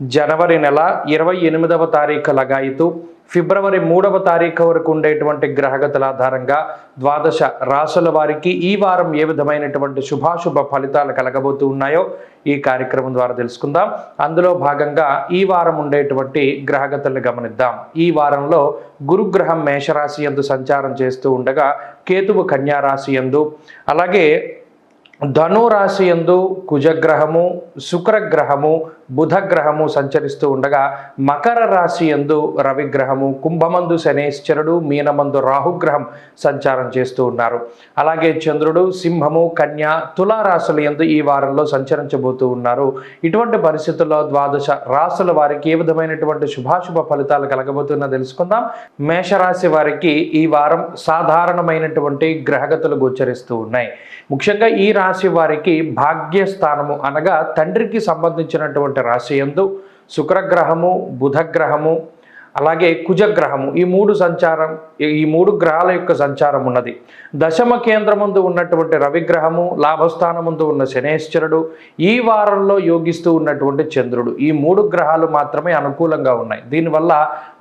జనవరి నెల ఇరవై ఎనిమిదవ తారీఖు లగాయితూ ఫిబ్రవరి మూడవ తారీఖు వరకు ఉండేటువంటి గ్రహగతుల ఆధారంగా ద్వాదశ రాసుల వారికి ఈ వారం ఏ విధమైనటువంటి శుభాశుభ ఫలితాలు కలగబోతూ ఉన్నాయో ఈ కార్యక్రమం ద్వారా తెలుసుకుందాం. అందులో భాగంగా ఈ వారం ఉండేటువంటి గ్రహగతులను గమనిద్దాం. ఈ వారంలో గురుగ్రహం మేషరాశి యందు సంచారం చేస్తూ ఉండగా కేతువు కన్యారాశి యందు అలాగే ధనురాశి యందు కుజగ్రహము శుక్రగ్రహము బుధగ్రహము సంచరిస్తూ ఉండగా మకర రాశి యందు రవిగ్రహము కుంభమందు శనేశ్వరుడు మీనమందు రాహుగ్రహం సంచారం చేస్తూ ఉన్నారు. అలాగే చంద్రుడు సింహము కన్య తులారాశుల యందు ఈ వారంలో సంచరించబోతూ ఉన్నారు. ఇటువంటి పరిస్థితుల్లో ద్వాదశ రాశుల వారికి ఏ విధమైనటువంటి శుభాశుభ ఫలితాలు కలగబోతున్నా తెలుసుకుందాం. మేషరాశి వారికి ఈ వారం సాధారణమైనటువంటి గ్రహగతులు గోచరిస్తూ ఉన్నాయి. ముఖ్యంగా ఈ రాశి వారికి భాగ్యస్థానము అనగా తండ్రికి సంబంధించినటువంటి రాశి ఎందు శుక్రగ్రహము బుధగ్రహము అలాగే కుజగ్రహము. ఈ మూడు సంచారం ఈ మూడు గ్రహాల యొక్క సంచారం ఉన్నది. దశమ కేంద్రముందు ఉన్నటువంటి రవిగ్రహము లాభస్థానముందు ఉన్న శనేశ్వరుడు ఈ వారంలో యోగిస్తూ ఉన్నటువంటి చంద్రుడు. ఈ మూడు గ్రహాలు మాత్రమే అనుకూలంగా ఉన్నాయి. దీనివల్ల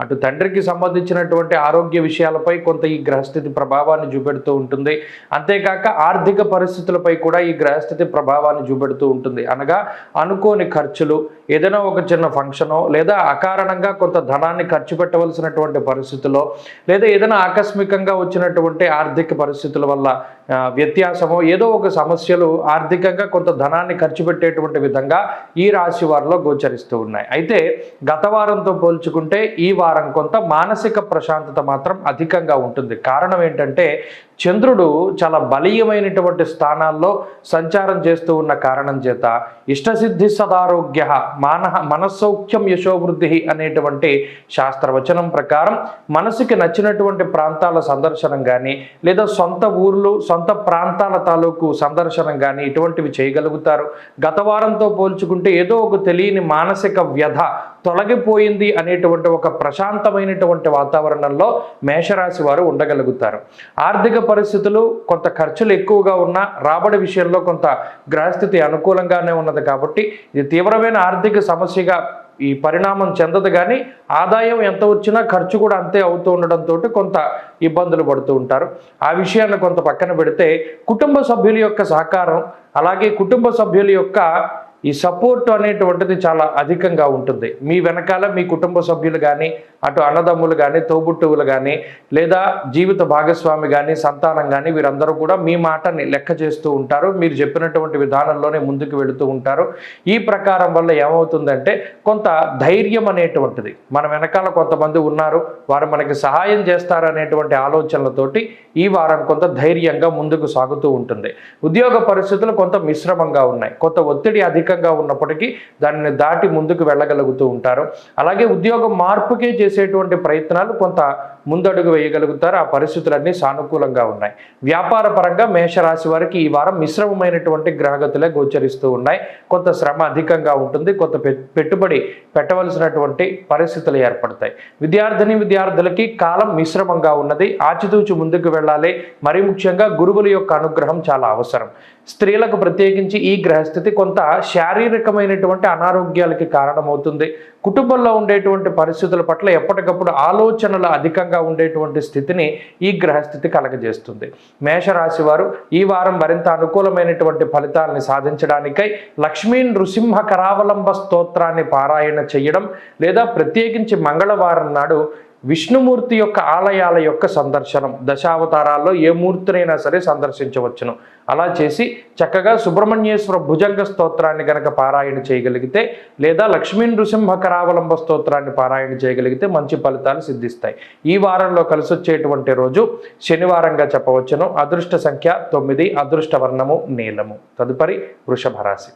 అటు తండ్రికి సంబంధించినటువంటి ఆరోగ్య విషయాలపై కొంత ఈ గ్రహస్థితి ప్రభావాన్ని చూపెడుతూ ఉంటుంది. అంతేకాక ఆర్థిక పరిస్థితులపై కూడా ఈ గ్రహస్థితి ప్రభావాన్ని చూపెడుతూ ఉంటుంది. అనగా అనుకోని ఖర్చులు ఏదైనా ఒక చిన్న ఫంక్షనో లేదా అకారణంగా కొంత ధనాన్ని ఖర్చు ఖర్చు పెట్టవలసినటువంటి పరిస్థితుల్లో లేదా ఏదైనా ఆకస్మికంగా వచ్చినటువంటి ఆర్థిక పరిస్థితుల వల్ల వ్యత్యాసమో ఏదో ఒక సమస్యలు ఆర్థికంగా కొంత ధనాన్ని ఖర్చు పెట్టేటువంటి విధంగా ఈ రాశి వారిలో గోచరిస్తూ ఉన్నాయి. అయితే గత వారంతో పోల్చుకుంటే ఈ వారం కొంత మానసిక ప్రశాంతత మాత్రం అధికంగా ఉంటుంది. కారణం ఏంటంటే చంద్రుడు చాలా బలీయమైనటువంటి స్థానాల్లో సంచారం చేస్తూ ఉన్న కారణం చేత ఇష్టసిద్ధి సదారోగ్య మాన మనస్సౌఖ్యం యశోవృద్ధి అనేటువంటి శాస్త్రవచనం ప్రకారం మనసుకి నచ్చినటువంటి ప్రాంతాల సందర్శనం కానీ లేదా సొంత ఊర్లు సొంత ప్రాంతాల తాలూకు సందర్శనం కానీ ఇటువంటివి చేయగలుగుతారు. గత వారంతో పోల్చుకుంటే ఏదో ఒక తెలియని మానసిక వ్యధ తొలగిపోయింది అనేటువంటి ఒక ప్రశాంతమైనటువంటి వాతావరణంలో మేషరాశి వారు ఉండగలుగుతారు. ఆర్థిక పరిస్థితులు కొంత ఖర్చులు ఎక్కువగా ఉన్న రాబడి విషయంలో కొంత గ్రహస్థితి అనుకూలంగానే ఉన్నది కాబట్టి ఇది తీవ్రమైన ఆర్థిక సమస్యగా ఈ పరిణామం చెందదు కానీ ఆదాయం ఎంత వచ్చినా ఖర్చు కూడా అంతే అవుతూ ఉండడంతో కొంత ఇబ్బందులు పడుతూ ఉంటారు. ఆ విషయాన్ని కొంత పక్కన పెడితే కుటుంబ సభ్యుల యొక్క సహకారం అలాగే కుటుంబ సభ్యుల యొక్క ఈ సపోర్ట్ అనేటువంటిది చాలా అధికంగా ఉంటుంది. మీ వెనకాల మీ కుటుంబ సభ్యులు కానీ అటు అన్నదమ్ములు కానీ తోబుట్టువులు కానీ లేదా జీవిత భాగస్వామి కానీ సంతానం కానీ వీరందరూ కూడా మీ మాటని లెక్క చేస్తూ ఉంటారు. మీరు చెప్పినటువంటి విధానంలోనే ముందుకు వెళుతూ ఉంటారు. ఈ ప్రకారం వల్ల ఏమవుతుందంటే కొంత ధైర్యం అనేటువంటిది. మన వెనకాల కొంతమంది ఉన్నారు. వారు మనకి సహాయం చేస్తారనేటువంటి ఆలోచనలతోటి ఈ వారం కొంత ధైర్యంగా ముందుకు సాగుతూ ఉంటుంది. ఉద్యోగ పరిస్థితులు కొంత మిశ్రమంగా ఉన్నాయి. కొంత ఒత్తిడి అధికంగా ఉన్నప్పటికీ దానిని దాటి ముందుకు వెళ్ళగలుగుతూ ఉంటారు. అలాగే ఉద్యోగం మార్పుకే చేసేటువంటి ప్రయత్నాలు కొంత ముందడుగు వేయగలుగుతారు. ఆ పరిస్థితులన్నీ సానుకూలంగా ఉన్నాయి. వ్యాపార పరంగా మేషరాశి వారికి ఈ వారం మిశ్రమమైనటువంటి గ్రహగతులే గోచరిస్తూ ఉన్నాయి. కొంత శ్రమ అధికంగా ఉంటుంది. కొంత పె- పెట్టుబడి పెట్టవలసినటువంటి పరిస్థితులు ఏర్పడతాయి. విద్యార్థిని విద్యార్థులకి కాలం మిశ్రమంగా ఉన్నది. ఆచితూచి ముందుకు వెళ్ళాలి. మరి ముఖ్యంగా గురువుల యొక్క అనుగ్రహం చాలా అవసరం. స్త్రీలకు ప్రత్యేకించి ఈ గ్రహస్థితి కొంత శారీరకమైనటువంటి అనారోగ్యాలకి కారణమవుతుంది. కుటుంబంలో ఉండేటువంటి పరిస్థితుల పట్ల ఎప్పటికప్పుడు ఆలోచనలు అధికంగా ఉండేటువంటి స్థితిని ఈ గ్రహస్థితి కలగజేస్తుంది. మేషరాశి వారు ఈ వారం మరింత అనుకూలమైనటువంటి ఫలితాలని సాధించడానికై లక్ష్మీ నృసింహ కరావలంబ స్తోత్రాన్ని పారాయణ చేయడం లేదా ప్రత్యేకించి మంగళవారం నాడు విష్ణుమూర్తి యొక్క ఆలయాల యొక్క సందర్శనం. దశావతారాల్లో ఏ మూర్తినైనా సరే సందర్శించవచ్చును. అలా చేసి చక్కగా సుబ్రహ్మణ్యేశ్వర భుజంగ స్తోత్రాన్ని గనక పారాయణ చేయగలిగితే లేదా లక్ష్మీ నృసింహ కరావలంబ స్తోత్రాన్ని పారాయణ చేయగలిగితే మంచి ఫలితాలు సిద్ధిస్తాయి. ఈ వారంలో కలిసి వచ్చేటువంటి రోజు శనివారంగా చెప్పవచ్చును. అదృష్ట సంఖ్య తొమ్మిది అదృష్ట వర్ణము నీలము. తదుపరి వృషభ రాశి.